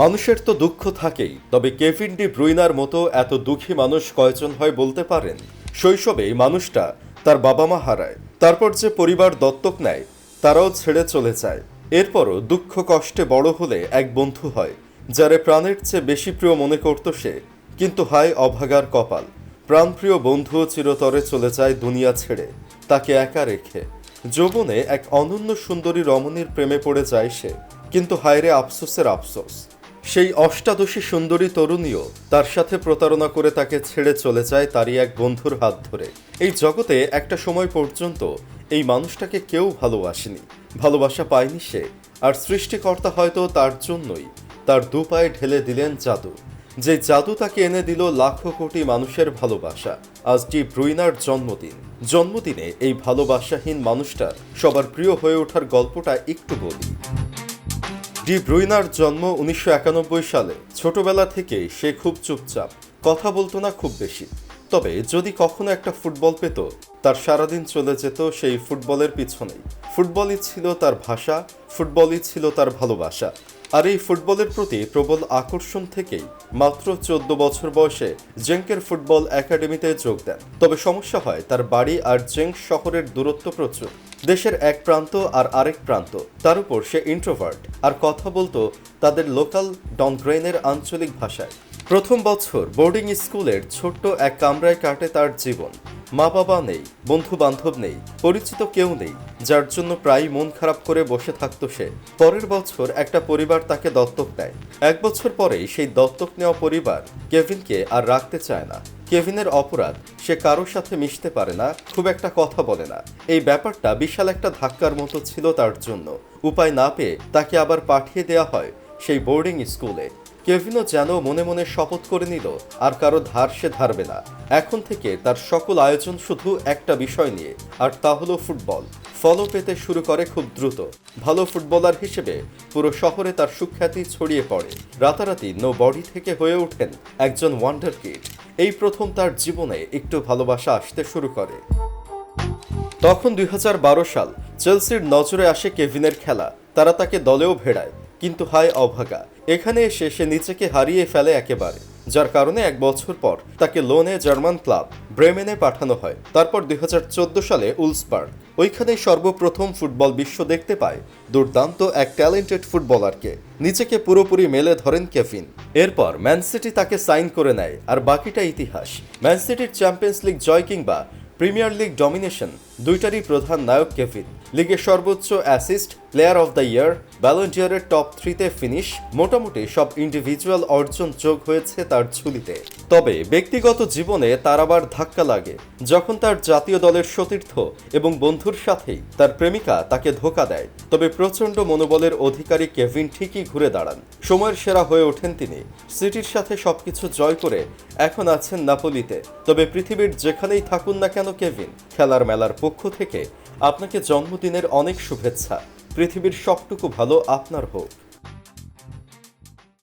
মানুষের তো দুঃখ থাকেই, তবে কেভিন ডি ব্রুইনার মতো এত দুঃখী মানুষ কয়জন হয় বলতে পারেন? শৈশবে এই মানুষটা তার বাবা মা হারায়, তারপর যে পরিবার দত্তক নেয়, তারাও ছেড়ে চলে যায়। এরপরও দুঃখ কষ্টে বড় হলে এক বন্ধু হয়, যারে প্রাণের চেয়ে বেশি প্রিয় মনে করত সে, কিন্তু হায় অভাগার কপাল। প্রাণপ্রিয় বন্ধু চিরতরে চলে যায় দুনিয়া ছেড়ে, তাকে একা রেখে। যৌবনে এক অনন্য সুন্দরী রমণীর প্রেমে পড়ে যায় সে, কিন্তু হায়রে আফসোসের আফসোস। সেই অষ্টাদশী সুন্দরী তরুণীও তার সাথে প্রতারণা করে তাকে ছেড়ে চলে যায় তারই এক বন্ধুর হাত ধরে। এই জগতে একটা সময় পর্যন্ত এই মানুষটাকে কেউ ভালোবাসেনি। ভালোবাসা পায়নি সে, আর সৃষ্টিকর্তা হয়তো তার জন্যই তার দু পায়ে ঢেলে দিলেন জাদু। যে জাদু তাকে এনে দিল লাখো কোটি মানুষের ভালোবাসা। আজ ডি ব্রুইনার জন্মদিন। জন্মদিনে এই ভালোবাসাহীন মানুষটা সবার প্রিয় হয়ে ওঠার গল্পটা একটু বলি। ডি ব্রুইনার জন্ম উনিশশো একানব্বই সালে। ছোটবেলা থেকে সে খুব চুপচাপ, কথা বলতো না খুব বেশি। তবে যদি কখনো একটা ফুটবল পেত, তার সারাদিন চলে যেত সেই ফুটবলের পিছনেই। ফুটবলই ছিল তার ভাষা, ফুটবলই ছিল তার ভালোবাসা। আর এই ফুটবলের প্রতি প্রবল আকর্ষণ থেকেই মাত্র চোদ্দ বছর বয়সে জেঙ্কের ফুটবল একাডেমিতে যোগ দেন। তবে সমস্যা হয় তার বাড়ি আর জেঙ্ক শহরের দূরত্ব প্রচুর। দেশের এক প্রান্ত আর আরেক প্রান্ত, তার উপর সে ইন্ট্রোভার্ট আর কথা বলতো তাদের লোকাল ডনগ্রেনের আঞ্চলিক ভাষায়। প্রথম বছর বোর্ডিং স্কুলের ছোট্ট এক কামরায় কাটে তার জীবন। মা বাবা নেই বন্ধু বান্ধব নেই, পরিচিত কেউ নেই, যার জন্য প্রায় মন খারাপ করে বসে থাকতো সে। পরের বছর একটা পরিবার তাকে দত্তক নেয়। এক বছর পরেই সেই দত্তক নেওয়া পরিবার কেভিনকে আর রাখতে চায় না। কেভিনের অপরাধ, সে কারোর সাথে মিশতে পারে না, খুব একটা কথা বলে না। এই ব্যাপারটা বিশাল একটা ধাক্কার মতো ছিল তার জন্য। উপায় না পেয়ে তাকে আবার পাঠিয়ে দেওয়া হয় সেই বোর্ডিং স্কুলে। কেভিনও যেন মনে মনে শপথ করে নিল, আর কারও ধার সে ধারবে না। এখন থেকে তার সকল আয়োজন শুধু একটা বিষয় নিয়ে, আর তা হলো ফুটবল। ফলো পেতে শুরু করে খুব দ্রুত। ভালো ফুটবলার হিসেবে পুরো শহরে তার সুখ্যাতি ছড়িয়ে পড়ে। রাতারাতি নো বডি থেকে হয়ে ওঠেন একজন ওয়ান্ডার কিড। এই প্রথম তার জীবনে একটু ভালোবাসা আসতে শুরু করে। তখন দুই হাজার বারো সাল চেলসির নজরে আসে কেভিনের খেলা। তারা তাকে দলেও ভেড়ায়, কিন্তু হায় অভাগা। এখানে এসে সে নিজেকে হারিয়ে ফেলে একেবারে, যার কারণে এক বছর পর তাকে লোনে জার্মান ক্লাব ব্রেমেনে পাঠানো হয়। তারপর দুই হাজার চোদ্দ সালে উলসবার্গ ওইখানে সর্বপ্রথম ফুটবল বিশ্ব দেখতে পায় দুর্দান্ত এক ট্যালেন্টেড ফুটবলারকে। নিজেকে পুরোপুরি মেলে ধরেন কেভিন। এরপর ম্যান সিটি তাকে সাইন করে নেয়, আর বাকিটা ইতিহাস। ম্যান সিটির চ্যাম্পিয়ন্স লিগ জয় কিংবা প্রিমিয়ার লিগ ডমিনেশন দুইটারই প্রধান নায়ক কেভিন। লিগের সর্বোচ্চ assist player of the year ব্যালন্টিয়ারের top থ্রিতে ফিনিশ মোটামুটি সব ইন্ডিভিজুয়াল অর্জন যোগ হয়েছে তার ঝুলিতে। তবে ব্যক্তিগত জীবনে তার আবার ধাক্কা লাগে। যখন তার জাতীয় দলের সতীর্থ এবং বন্ধুর সাথেই তার প্রেমিকা তাকে ধোকা দেয়, তবে প্রচণ্ড মনোবলের অধিকারী কেভিন ঠিকই ঘুরে দাঁড়ান। সময়ের সেরা হয়ে ওঠেন তিনি। সিটির সাথে সবকিছু জয় করে এখন আছেন নাপোলিতে। তবে পৃথিবীর যেখানেই থাকুন না কেন কেভিন, খেলার মেলার পক্ষ থেকে আপনাকে জন্মদিনের অনেক শুভেচ্ছা। পৃথিবীর সবটুকু ভালো আপনার হোক।